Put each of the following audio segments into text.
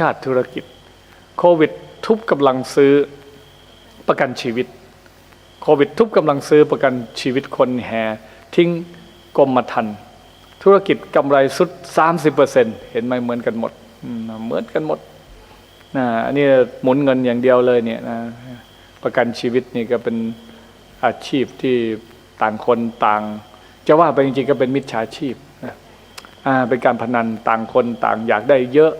ชาติธุรกิจ โควิดทุบกำลังซื้อประกันชีวิต โควิดทุบกำลังซื้อประกันชีวิตคนแห่ทิ้งกรมธรรม์ธุรกิจกำไรสุด 30%เห็นไหมเหมือนกันหมดเหมือนกันหมดนะอันนี้หมุนเงินอย่างเดียวเลยเนี่ยนะประกันชีวิตนี่ก็เป็นอาชีพที่ต่างคนต่าง จะว่าไปจริงๆก็เป็นมิจฉาชีพนะอ่าเป็นการพนันต่างคนต่างอยากได้เยอะ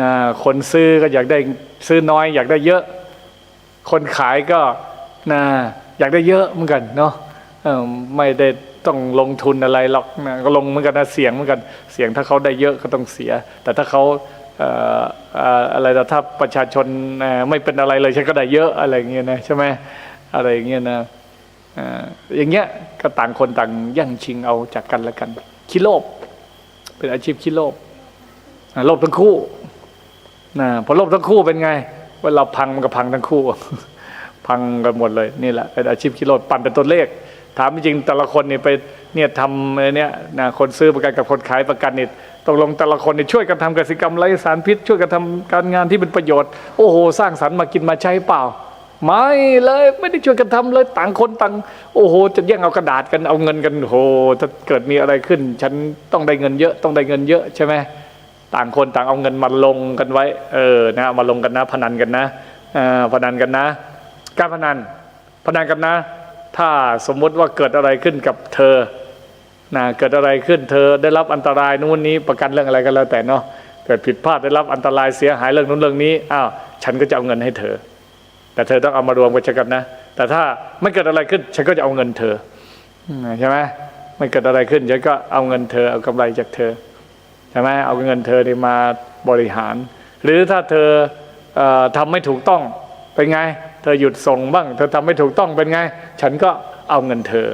นะคนซื้อก็อยากได้ซื้อน้อย อยากได้เยอะ คนขายก็นะอยากได้เยอะเหมือนกันเนาะไม่ได้ต้องลงทุนอะไรหรอกนะก็ลงเหมือนกันนะเสียงเหมือนกันเสียงถ้าเขาได้เยอะก็ต้องเสีย แต่ถ้าเขาอะไรแต่ถ้าประชาชนไม่เป็นอะไรเลยฉันก็ได้เยอะอะไรอย่างเงี้ยนะใช่ไหมอะไรอย่างเงี้ยนะอย่างเงี้ยก็ต่างคนต่างแย่งชิงเอาจากกันและกันคิโลภเป็นอาชีพคิโลภโลภทั้งคู่ นะพอโลภทั้งคู่เป็นไงเวลาพังมันก็พังทั้งคู่ พังกันหมดเลยนี่แหละเป็นอาชีพคิโลดปั่นเป็นตัวเลข ถามจริงๆแต่ละคนนี่ไปเนี่ยทำอะไรเนี่ยนะคนซื้อประกันกับคนขายประกันนี่ตกลงแต่ละคนนี่ช่วยกันทำกสิกรรมไร้สารพิษ ช่วยกันทำการงานที่เป็นประโยชน์โอ้โหสร้างสรรค์มากินมาใช้เปล่าไม่เลยไม่ได้ช่วยกันทำเลยต่างคนต่างโอ้โห จะแย่งเอากระดาษกันเอาเงินกันโอ้โหถ้าเกิดมีอะไรขึ้น ฉันต้องได้เงินเยอะต้องได้เงินเยอะใช่ไหม ต่างคนต่างเอาเงินมาลงกันไว้ เออนะเอามาลงกันนะ พนันกันนะอ่าพนันกันนะ การพนัน พนันกันนะ ถ้าสมมุติว่าเกิดอะไรขึ้นกับเธอนะเกิดอะไรขึ้นเธอได้รับอันตรายนู่นนี้ประกันเรื่องอะไรก็แล้วแต่เนาะเกิดผิดพลาดได้รับอันตรายเสียหายเรื่องนู้นเรื่องนี้อ้าวฉันก็จะเอาเงินให้เธอ แต่เธอต้องเอามารวมกันนะ แต่ถ้าไม่เกิดอะไรขึ้น ฉันก็จะเอาเงินเธอใช่ไหมไม่เกิดอะไรขึ้นฉันก็เอาเงินเธอเอากำไรจากเธอ ใช่ไหมเอาเงินเธอนี่มาบริหาร หรือถ้าเธอเออทำไม่ถูกต้องเป็นไง เธอหยุดส่งบ้าง เธอทำไม่ถูกต้องเป็นไง ฉันก็เอาเงินเธอ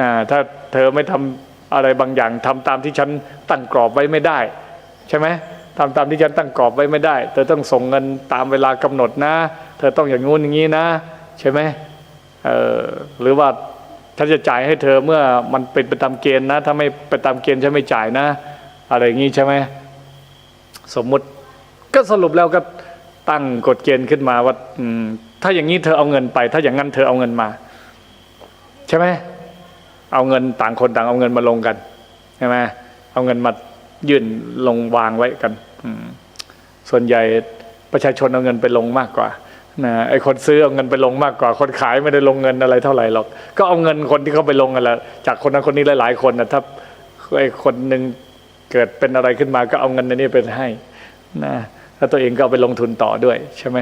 อถ้าเธอไม่ทำอะไรบางอย่างทำตามที่ฉันตั้งกรอบไว้ไม่ได้ ใช่ไหมทำตามที่ฉันตั้งกรอบไว้ไม่ได้ เธอต้องส่งเงินตามเวลากำหนดนะ เธอต้องอย่างงู้นอย่างนี้นะ ใช่ไหมหรือว่าฉันจะจ่ายให้เธอเมื่อมันเป็นไปตามเกณฑ์นะ ถ้าไม่ไปตามเกณฑ์ฉันไม่จ่ายนะ อะไรอย่างนี้ใช่ไหมสมมุติก็สรุปแล้วก็ตั้งกฎเกณฑ์ขึ้นมาว่าถ้าอย่างนี้เธอเอาเงินไป ถ้าอย่างนั้นเธอเอาเงินมา ใช่ไหมเอาเงินต่างคนต่างเอาเงินมาลงกันใช่ไหมเอาเงินมายื่นลงวางไว้กันส่วนใหญ่ประชาชนเอาเงินไปลงมากกว่านะไอ้คนซื้อเอาเงินไปลงมากกว่า คนขายไม่ได้ลงเงินอะไรเท่าไหร่หรอก ก็เอาเงินคนที่เขาไปลงกันละจากคนนั้นคนนี้หลาย ๆ คนนะถ้าไอ้คนหนึ่ง เกิดเป็นอะไรขึ้นมาก็เอาเงินในนี้ไปให้นะแล้วตัวเองก็เอาไปลงทุนต่อด้วยใช่ไหม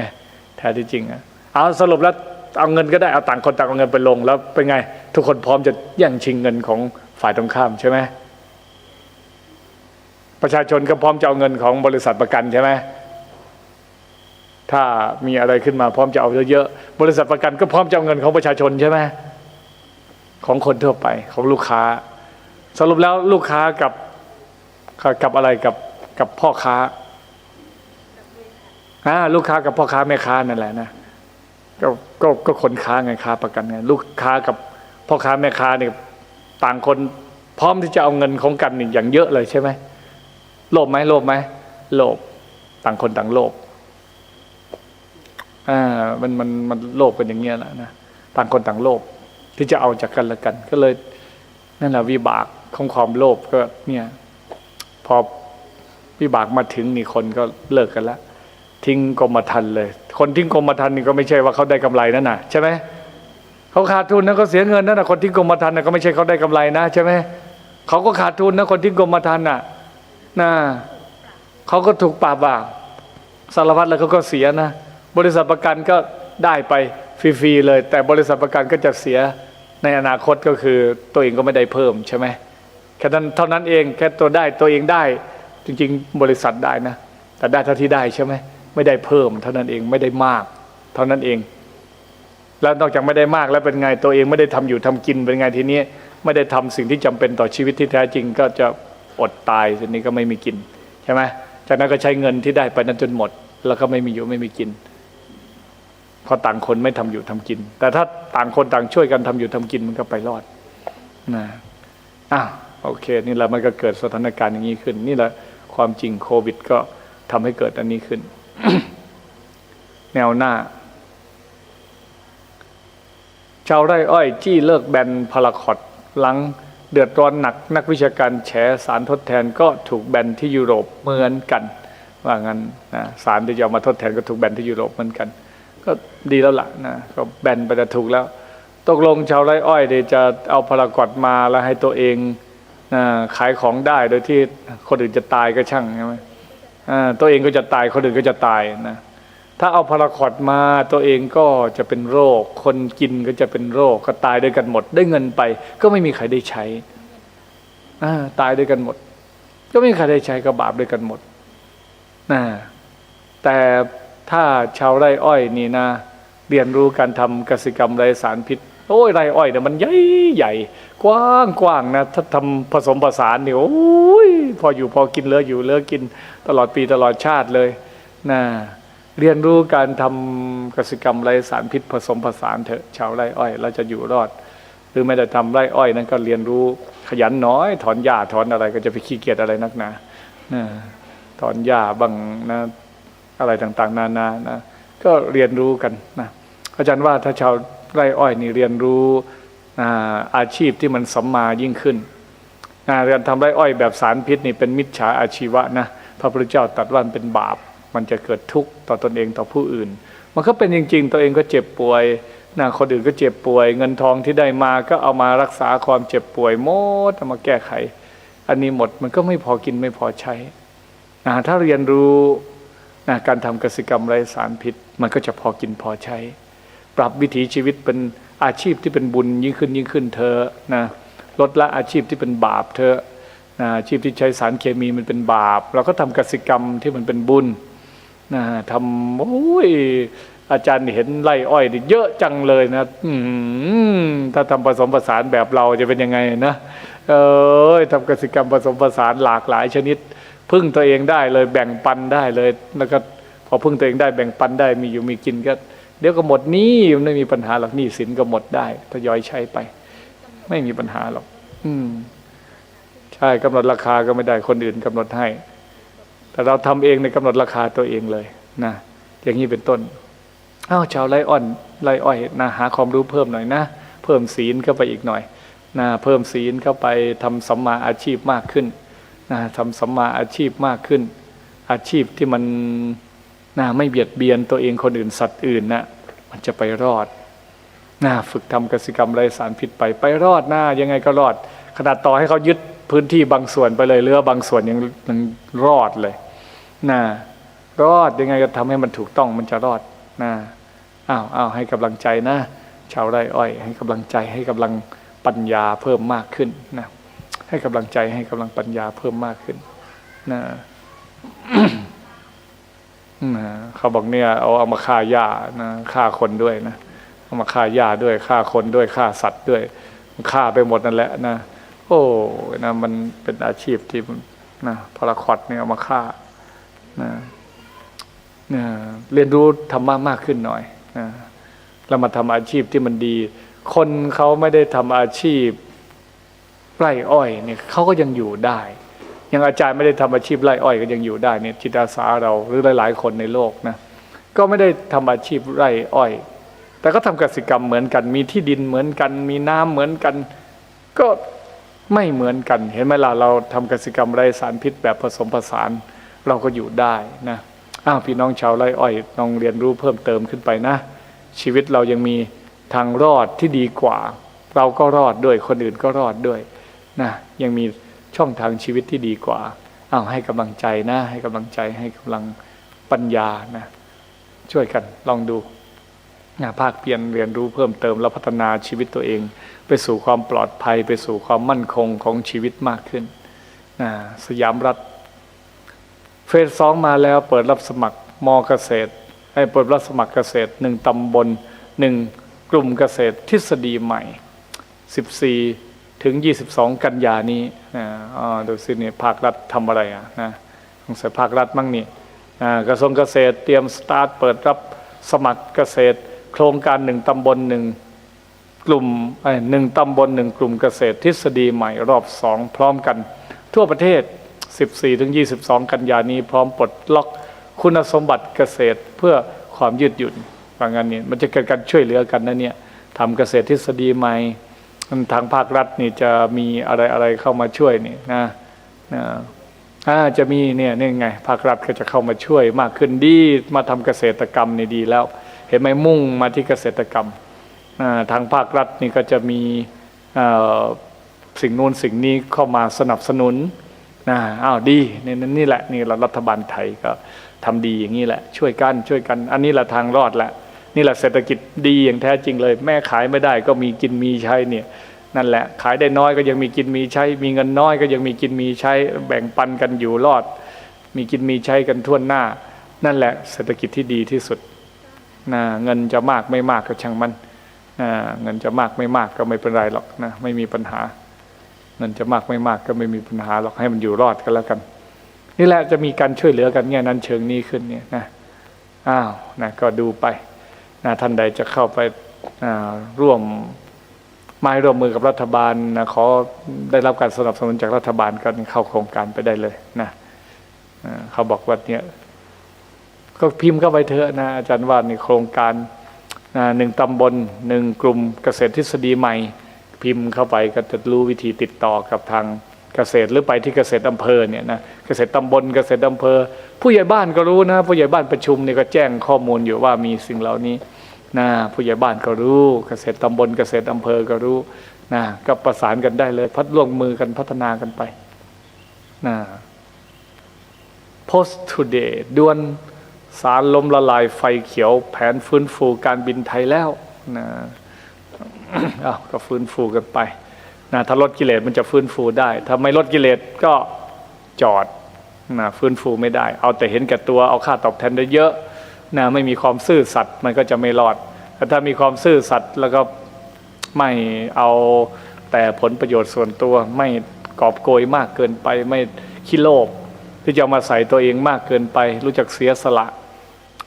แท้ที่จริงอะเอาสรุปแล้วเอาเงินก็ได้เอาต่างคนต่างเอาเงินไปลงแล้วเป็นไง ทุกคนพร้อมจะแย่งชิงเงินของฝ่ายตรงข้ามใช่ไหมประชาชนก็พร้อมจะเอาเงินของบริษัทประกันใช่ไหมถ้ามีอะไรขึ้นมาพร้อมจะเอาเยอะๆบริษัทประกันก็พร้อมจะเอาเงินของประชาชนใช่ไหมของคนทั่วไปของลูกค้า สรุปแล้วลูกค้ากับ กับอะไรกับกับพ่อค้าอ่าลูกค้ากับพ่อค้าแม่ค้านั่นแหละนะก็ก็ก็คนค้าไงค้าประกันไงลูกค้ากับพ่อค้าแม่ค้าเนี่ยต่างคนพร้อมที่จะเอาเงินของกันนี่อย่างเยอะเลยใช่ไหมโลภไหมโลภไหมโลภต่างคนต่างโลภอ่ามันมันมันโลภกันอย่างเงี้ยแหละนะต่างคนต่างโลภที่จะเอาจากกันและกัน ก็เลยนั่นแหละวิบากของความโลภก็เนี่ย พอวิบากมาถึงนี่คนก็เลิกกันแล้วทิ้งกรมธรรม์เลย คนทิ้งกรมธรรม์นี่ก็ไม่ใช่ว่าเขาได้กำไรนั่นน่ะใช่ไหมเขาขาดทุนนะเขาเสียเงินนั่นน่ะคนทิ้งกรมธรรม์น่ะก็ไม่ใช่เขาได้กำไรนะใช่ไหมเขาก็ขาดทุนนะคนทิ้งกรมธรรม์น่ะนะเขาก็ถูกปราบอะสารพัดแล้วเขาก็เสียนะบริษัทประกันก็ได้ไปฟรีๆเลย แต่บริษัทประกันก็จะเสียในอนาคตก็คือตัวเองก็ไม่ได้เพิ่มใช่ไหม แค่นั้นเท่านั้นเองแค่ตัวได้ตัวเองได้ จริง ๆ บริษัทได้นะ แต่ได้เท่าที่ได้ใช่ไหมไม่ได้เพิ่มเท่านั้นเองไม่ได้มาก เท่านั้นเอง แล้วนอกจากไม่ได้มากแล้วเป็นไงตัวเองไม่ได้ทำอยู่ทำกินเป็นไงทีนี้ไม่ได้ทำสิ่งที่จำเป็นต่อชีวิตที่แท้จริง ก็จะอดตายทีนี้ก็ไม่มีกินใช่ไหมจากนั้นก็ใช้เงินที่ได้ไปนั้นจนหมด แล้วก็ไม่มีอยู่ไม่มีกินเพราะต่างคนไม่ทำอยู่ทำกิน แต่ถ้าต่างคนต่างช่วยกันทำอยู่ทำกินมันก็ไปรอดนะอ้าว โอเค นี่แหละมันก็เกิดสถานการณ์อย่างนี้ขึ้น นี่แหละความจริงโควิดก็ทำให้เกิดอันนี้ขึ้น แนวหน้า ชาวไร่อ้อย จี้เลิกแบนพาราคอตหลังเดือดร้อนหนัก นักวิชาการแฉสารทดแทนก็ถูกแบนที่ยุโรปเหมือนกัน ว่างั้นนะสารที่จะเอามาทดแทนก็ถูกแบนที่ยุโรปเหมือนกัน ก็ดีแล้วล่ะนะก็แบนไปแต่ถูกแล้ว ตกลงชาวไร่อ้อยเดี๋ยวจะเอาพารากอตมาแล้วให้ตัวเอง ขายของได้โดยที่คนอื่นจะตายก็ช่างใช่ไหมตัวเองก็จะตายคนอื่นก็จะตายนะถ้าเอาพาราคอตมาตัวเองก็จะเป็นโรค คนกินก็จะเป็นโรคก็ตายด้วยกันหมด ได้เงินไป ก็ไม่มีใครได้ใช้ตายด้วยกันหมด ก็ไม่มีใครได้ใช้ก็บาปด้วยกันหมดนะแต่ถ้าชาวไร่อ้อยนี่นะเรียนรู้การทำกสิกรรมไร้สารพิษ โอ้ยไรอ้อยเนี่ยมันใหญ่ใหญ่กว้างกว้างนะถ้าทำผสมผสานเนี่ยโอ้ยพออยู่พอกินเลืออยู่เลือกินตลอดปีตลอดชาติเลยนะเรียนรู้การทำกสิกรรมไรสารพิษผสมผสานเถอะชาวไรอ้อย เราจะอยู่รอด หรือไม่ได้ทำไรอ้อยนั้นก็เรียนรู้ขยันน้อย ถอนหญ้าถอนอะไรก็จะไปขี้เกียจอะไรนักหนานะถอนหญ้าบางนะอะไรต่างๆ นานานะก็เรียนรู้กันนะอาจารย์ว่าถ้าชาว ไร่อ้อยนี่เรียนรู้อาชีพที่มันสัมมายิ่งขึ้นเรียนทำไร่อ้อยแบบสารพิษนี่เป็นมิจฉาอาชีวะนะพระพุทธเจ้าตรัสว่าเป็นบาป มันจะเกิดทุกข์ต่อตอนเองต่อผู้อื่น มันก็เป็นจริง ๆ ตัวเองก็เจ็บป่วยนะคนอื่นก็เจ็บป่วย เงินทองที่ได้มาก็เอามารักษาความเจ็บป่วยหมดมาแก้ไข อันนี้หมดมันก็ไม่พอกินไม่พอใช้นะถ้าเรียนรู้นะการทำกสิกรรมไร้สารพิษ มันก็จะพอกินพอใช้ ปรับวิถีชีวิตเป็นอาชีพที่เป็นบุญยิ่งขึ้นยิ่งขึ้นเธอนะลดละอาชีพที่เป็นบาปเธอนะอาชีพที่ใช้สารเคมีมันเป็นบาป เราก็ทำกสิกรรมที่มันเป็นบุญนะทำโอ้ยอาจารย์เห็นไร่อ้อยนี่เยอะจังเลยนะถ้าทำผสมผสานแบบเราจะเป็นยังไงนะ เออทำกสิกรรมผสมผสานหลากหลายชนิด พึ่งตัวเองได้เลยแบ่งปันได้เลย แล้วก็พอพึ่งตัวเองได้แบ่งปันได้มีอยู่มีกินก็ เดี๋ยวก็หมดนี้มันไม่มีปัญหาหรอกนี้สินก็หมดได้ทยอยใช้ไป ไม่มีปัญหาหรอก อืม ใช่กำหนดราคาก็ไม่ได้คนอื่นกำหนดให้ แต่เราทำเองในกำหนดราคาตัวเองเลยนะอย่างนี้เป็นต้นอ้าวชาวไร่อ้อนไร่อ้อยนะหาความรู้เพิ่มหน่อยนะเพิ่มศีลเข้าไปอีกหน่อยนะเพิ่มศีลเข้าไปทำสัมมาอาชีพมากขึ้นนะทำสัมมาอาชีพมากขึ้น อาชีพที่มัน นะไม่เบียดเบียนตัวเองคนอื่นสัตว์อื่นนะมันจะไปรอดนะฝึกทำกสิกรรมไรสารพิษไปไปรอดนะยังไงก็รอด ขนาดต่อให้เขายึดพื้นที่บางส่วนไปเลยเหลือบางส่วนยังยังรอดเลยนะรอดยังไงก็ทำให้มันถูกต้องมันจะรอดนะอ้าวอ้าวให้กำลังใจนะ ชาวไร่อ้อย ให้กำลังใจให้กำลังปัญญาเพิ่มมากขึ้นนะให้กำลังใจให้กำลังปัญญาเพิ่มมากขึ้นนะนะ เขาบอกเนี่ยเอาเอามาฆ่าหญ้านะฆ่าคนด้วยนะเอามาฆ่าหญ้าด้วยฆ่าคนด้วยฆ่าสัตว์ด้วยฆ่าไปหมดนั่นแหละนะโอ้นะมันเป็นอาชีพที่นะพาราคอตเนี่ยเอามาฆ่านะนะเรียนรู้ธรรมะมากขึ้นหน่อยนะแล้วมาทำอาชีพที่มันดี คนเขาไม่ได้ทำอาชีพไร่อ้อยเนี่ยเขาก็ยังอยู่ได้ ยังอาจารย์ไม่ได้ทำอาชีพไร่อ้อยก็ยังอยู่ได้เนี่ยจิตอาสาเราหรือหลาย ๆ คนในโลกนะก็ไม่ได้ทำอาชีพไร่อ้อย แต่ก็ทำกสิกรรมเหมือนกัน มีที่ดินเหมือนกัน มีน้ำเหมือนกัน ก็ไม่เหมือนกัน เห็นไหมล่ะเราทำกสิกรรมไร้สารพิษแบบผสมผสานเราก็อยู่ได้นะอ้าวพี่น้องชาวไร่อ้อยลองเรียนรู้เพิ่มเติมขึ้นไปนะ ชีวิตเรายังมีทางรอดที่ดีกว่า เราก็รอดด้วยคนอื่นก็รอดด้วยนะยังมี ช่องทางชีวิตที่ดีกว่าเอ้าให้กำลังใจนะ ให้กำลังใจให้กำลังปัญญานะ ช่วยกันลองดูนะภาคเพียรเรียนรู้เพิ่มเติมแล้วพัฒนาชีวิตตัวเอง ไปสู่ความปลอดภัย ไปสู่ความมั่นคงของชีวิตมากขึ้นนะสยามรัฐ เฟสสองมาแล้วเปิดรับสมัครมเกษตรให้เปิดรับสมัครเกษตรหนึ่งตำบลหนึ่งกลุ่มเกษตรทฤษฎีใหม่ 14 ถึง 22 กันยานี้นะอ๋อดูสิเนี่ยภาครัฐทำอะไรอะนะสงสัยภาครัฐมั่งนี่อ่ากระทรวงเกษตรเตรียมสตาร์ทเปิดรับสมัครเกษตร โครงการหนึ่งตำบลหนึ่งกลุ่มหนึ่งตำบลหนึ่งกลุ่มเกษตรทฤษฎีใหม่รอบสองพร้อมกัน ทั่วประเทศ 14ถึง22 กันยานี้พร้อมปลดล็อกคุณสมบัติเกษตรเพื่อความยืดหยุ่นว่างั้นนี่มันจะเกิดการช่วยเหลือกันนะเนี่ยทำเกษตรทฤษฎีใหม่ ทางภาครัฐนี่จะมีอะไรอะไรเข้ามาช่วยนี่นะนะอาจะมีเนี่ยนี่ไง ภาครัฐก็จะเข้ามาช่วยมากขึ้นดีมาทำเกษตรกรรมนี่ดีแล้ว เห็นไหมมุ่งมาที่เกษตรกรรมทางภาครัฐนี่ก็จะมีสิ่งนู้นสิ่งนี้เข้ามาสนับสนุนนะอ้าวดีนี่นี่แหละนี่เรารัฐบาลไทยก็ทำดีอย่างนี้แหละ ช่วยกันช่วยกัน อันนี้แหละทางรอดแหละ นี่แหละเศรษฐกิจดีอย่างแท้จริงเลย แม่ขายไม่ได้ก็มีกินมีใช้เนี่ยนั่นแหละ ขายได้น้อยก็ยังมีกินมีใช้ มีเงินน้อยก็ยังมีกินมีใช้ แบ่งปันกันอยู่รอด มีกินมีใช้กันทั่วหน้า นั่นแหละเศรษฐกิจที่ดีที่สุดนะเงินจะมากไม่มากก็ช่างมันนะเงินจะมากไม่มากก็ไม่เป็นไรหรอกนะไม่มีปัญหา เงินจะมากไม่มากก็ไม่มีปัญหาหรอกให้มันอยู่รอดกันแล้วกัน นี่แหละจะมีการช่วยเหลือกันเนี่ยนั้นเชิงนี้ขึ้นเนี่ยนะอ้าวนะก็ดูไป ท่านใดจะเข้าไปร่วมไม้ร่วมมือกับรัฐบาลนะขอได้รับการสนับสนุนจากรัฐบาลก็เข้าโครงการไปได้เลยนะเขาบอกว่าเนี่ยก็พิมพ์เข้าไปเถอะนะอาจารย์ว่าในโครงการหนึ่งตำบลหนึ่งกลุ่มเกษตรทฤษฎีใหม่ พิมพ์เข้าไปก็จะรู้วิธีติดต่อกับทาง เกษตรหรือไปที่เกษตรอำเภอเนี่ยนะเกษตรตำบลเกษตรอำเภอ ผู้ใหญ่บ้านก็รู้นะผู้ใหญ่บ้านประชุมเนี่ยก็แจ้งข้อมูลอยู่ว่ามีสิ่งเหล่านี้นะผู้ใหญ่บ้านก็รู้ เกษตรตำบลเกษตรอำเภอก็รู้นะก็ประสานกันได้เลย พัดร่วมมือกันพัฒนากันไปนะ post today ด่วนสารล้มละลายไฟเขียวแผนฟื้นฟูการบินไทยแล้วนะอ้าวก็ฟื้นฟูกันไป นะถ้าลดกิเลสมันจะฟื้นฟูได้ ถ้าไม่ลดกิเลสก็จอดนะฟื้นฟูไม่ได้ เอาแต่เห็นแก่ตัวเอาค่าตอบแทนได้เยอะนะไม่มีความซื่อสัตย์มันก็จะไม่รอดแต่ถ้ามีความซื่อสัตย์แล้วก็ไม่เอาแต่ผลประโยชน์ส่วนตัวไม่กอบโกยมากเกินไปไม่ขี้โลภที่จะมาใส่ตัวเองมากเกินไป รู้จักเสียสละ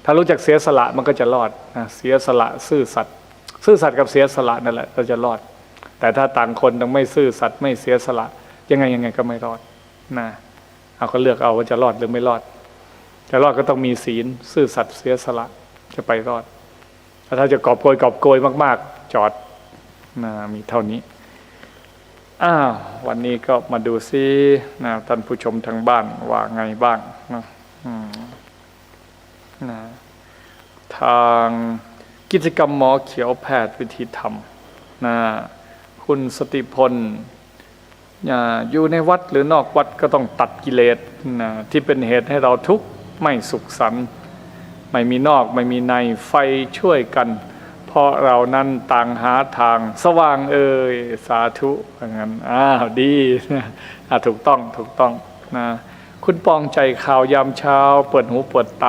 ถ้ารู้จักเสียสละมันก็จะรอดนะเสียสละซื่อสัตย์ซื่อสัตย์กับเสียสละนั่นแหละเราจะรอด แต่ถ้าต่างคนต้องไม่ซื่อสัตย์ไม่เสียสละ ยังไงยังไงก็ไม่รอดนะเอาก็เลือกเอาว่าจะรอดหรือไม่รอดจะรอดก็ต้องมีศีลซื่อสัตย์เสียสละจะไปรอดแต่ถ้าจะกอบโกยกอบโกยมาก ๆ จอดนะมีเท่านี้อ้าววันนี้ก็มาดูซินะท่านผู้ชมทางบ้านว่าไงบ้างนะนะทางกิจกรรมหมอเขียวแพทย์วิธีธรรมนะ คุณสติพลอยู่ในวัดหรือนอกวัดก็ต้องตัดกิเลสที่เป็นเหตุให้เราทุกข์ไม่สุขสันต์ไม่มีนอกไม่มีในไฟช่วยกัน เพราะเรานั้นต่างหาทางสว่างเอ่ยสาธุอย่างนั้นอ้าวดีถูกต้องถูกต้องนะคุณปองใจข่าวยามเช้า เปิดหูเปิดตา